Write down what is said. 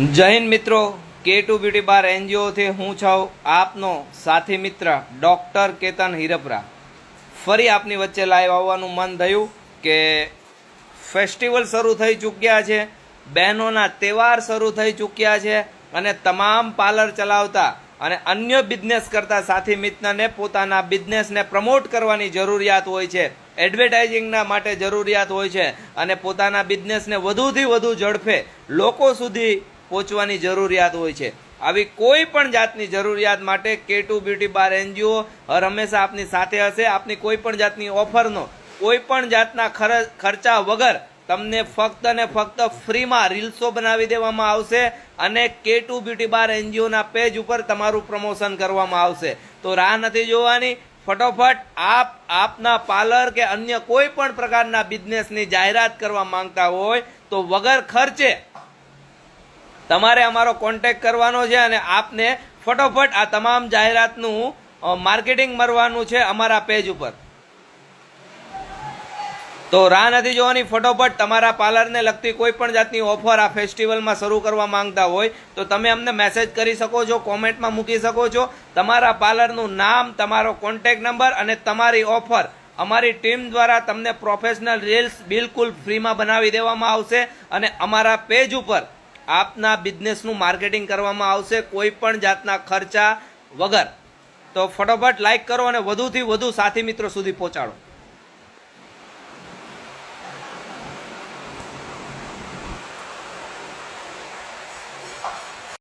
હિન્દ મિત્રો કે two beauty બાર એનજીઓથી હું છું આપનો સાથી મિત્ર ડૉક્ટર કેતન હિરપરા. ફરી આપની વચ્ચે લાઈવ આવવાનું મન થયું કે ફેસ્ટિવલ શરૂ થઈ ચૂક્યા છે, બહેનોના તહેવાર શરૂ થઈ ચૂક્યા છે અને તમામ પાર્લર ચલાવતા અને અન્ય બિઝનેસ કરતા સાથી મિત્રને પોતાના બિઝનેસને પ્રમોટ કરવાની જરૂરિયાત હોય છે એડવર્ટાઇઝિંગના માટે જરૂરિયાત હોય છે અને પોતાના બિઝનેસને વધુથી વધુ ઝડપે લોકો સુધી પહોંચવાની જરૂરિયાત હોય છે. આવી કોઈ પણ જાતની જરૂરિયાત માટે K two beauty bar NGO હર હંમેશા આપની સાથે હશે. આપની કોઈ પણ જાતની ઓફરનો, કોઈ પણ જાતના ખર્ચા વગર તમને ફક્ત ને ફક્ત ફ્રીમાં રીલ્સો બનાવી દેવામાં આવશે અને કે ટુ બ્યુટી બાર એનજીઓના પેજ ઉપર તમારું પ્રમોશન કરવામાં આવશે. તો રાહ નથી જોવાની. ફટોફટ આપ, આપના પાર્લર કે અન્ય કોઈ પણ પ્રકારના બિઝનેસની જાહેરાત કરવા માંગતા હોય તો વગર ખર્ચે તમારે અમારો કોન્ટેક કરવાનો છે અને આપને ફટોફટ આ તમામ જાહેરાતનું માર્કેટિંગ મરવાનું છે અમારા પેજ ઉપર. તો રાહ નથી જોવાની, ફટોફટ તમારા પાર્લરને લગતી કોઈ પણ જાતની ઓફર આ ફેસ્ટિવલમાં શરૂ કરવા માંગતા હોય, તો તમે અમને મેસેજ કરી શકો છો, કોમેન્ટમાં મૂકી શકો છો. તમારા પાર્લરનું નામ, તમારો કોન્ટેક્ટ નંબર અને તમારી ઓફર અમારી ટીમ દ્વારા તમને પ્રોફેશનલ રીલ્સ બિલકુલ ફ્રીમાં બનાવી દેવામાં આવશે અને અમારા પેજ ઉપર આપના બિઝનેસનું માર્કેટિંગ કરવામાં આવશે કોઈ પણ જાતના ખર્ચા વગર. તો ફટોફટ લાઇક કરો અને વધુથી વધુ સાથી મિત્રો સુધી પહોંચાડો.